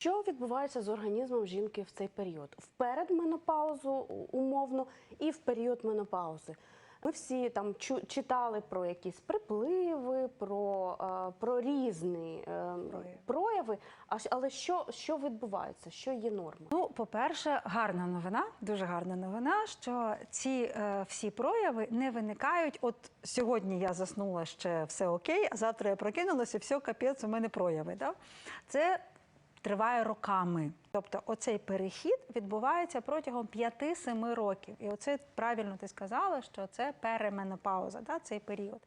Що відбувається з організмом жінки в цей період? В передменопаузу умовно і в період менопаузи. Ми всі там чу- читали про якісь припливи, про, е, про різні е, прояви. А але що, що відбувається? Що є норма? Ну, по-перше, гарна новина, дуже гарна новина, що ці е, всі прояви не виникають. От сьогодні я заснула ще все окей, а завтра я прокинулася, все капець, у мене прояви. Да? Це триває роками. Тобто, оцей перехід відбувається протягом 5-7 років. І оце правильно ти сказала, що це переменопауза, да, цей період.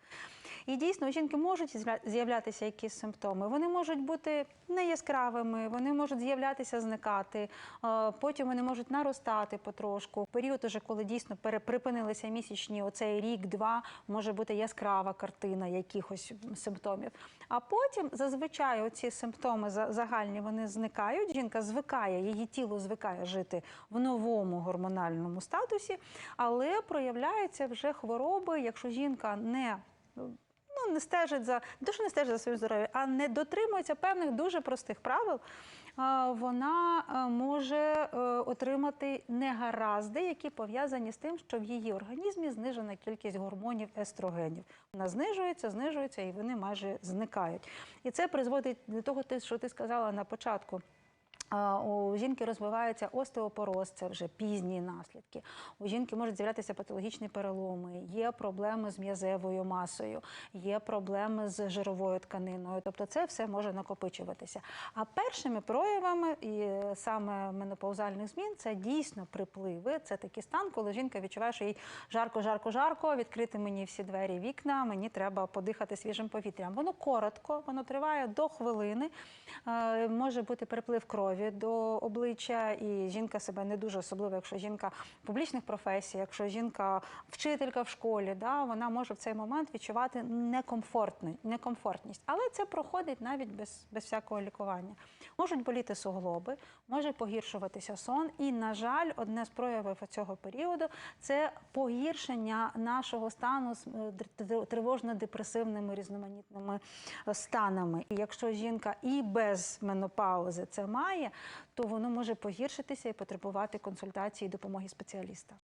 І дійсно, у жінки можуть з'являтися якісь симптоми. Вони можуть бути неяскравими, вони можуть з'являтися, зникати. е, Потім вони можуть наростати потрошку. Період, уже коли дійсно припинилися місячні, оцей рік-два може бути яскрава картина якихось симптомів. А потім зазвичай оці симптоми загальні вони зникають. Жінка звикає, її тіло звикає жити в новому гормональному статусі, але проявляються вже хвороби, якщо жінка не не стежить за що не стежить за своїм здоров'ям, а не дотримується певних дуже простих правил, вона е, може е, отримати негаразди, які пов'язані з тим, що в її організмі знижена кількість гормонів естрогенів. Вона знижується, знижується, і вони майже зникають. І це призводить до того, що ти сказала на початку. У жінки розвивається остеопороз, це вже пізні наслідки. У жінки можуть з'являтися патологічні переломи, є проблеми з м'язевою масою, є проблеми з жировою тканиною. Тобто це все може накопичуватися. А першими проявами і саме менопаузальних змін це дійсно припливи. Це такий стан, коли жінка відчуває, що їй жарко, жарко, жарко, відкрити мені всі двері, вікна, мені треба подихати свіжим повітрям. Воно коротко, воно триває до хвилини. Е, Може бути переплив крові до обличчя, і жінка себе не дуже особливо, якщо жінка в публічних професій, якщо жінка вчителька в школі, да, вона може в цей момент відчувати некомфортність. Але це проходить навіть без, без всякого лікування. Можуть боліти суглоби, може погіршуватися сон. І, на жаль, одне з проявів цього періоду це погіршення нашого стану з е, тривожно-депресивними різноманітними е, станами. І якщо жінка і без менопаузи це має, то воно може погіршитися і потребувати консультації і допомоги спеціаліста.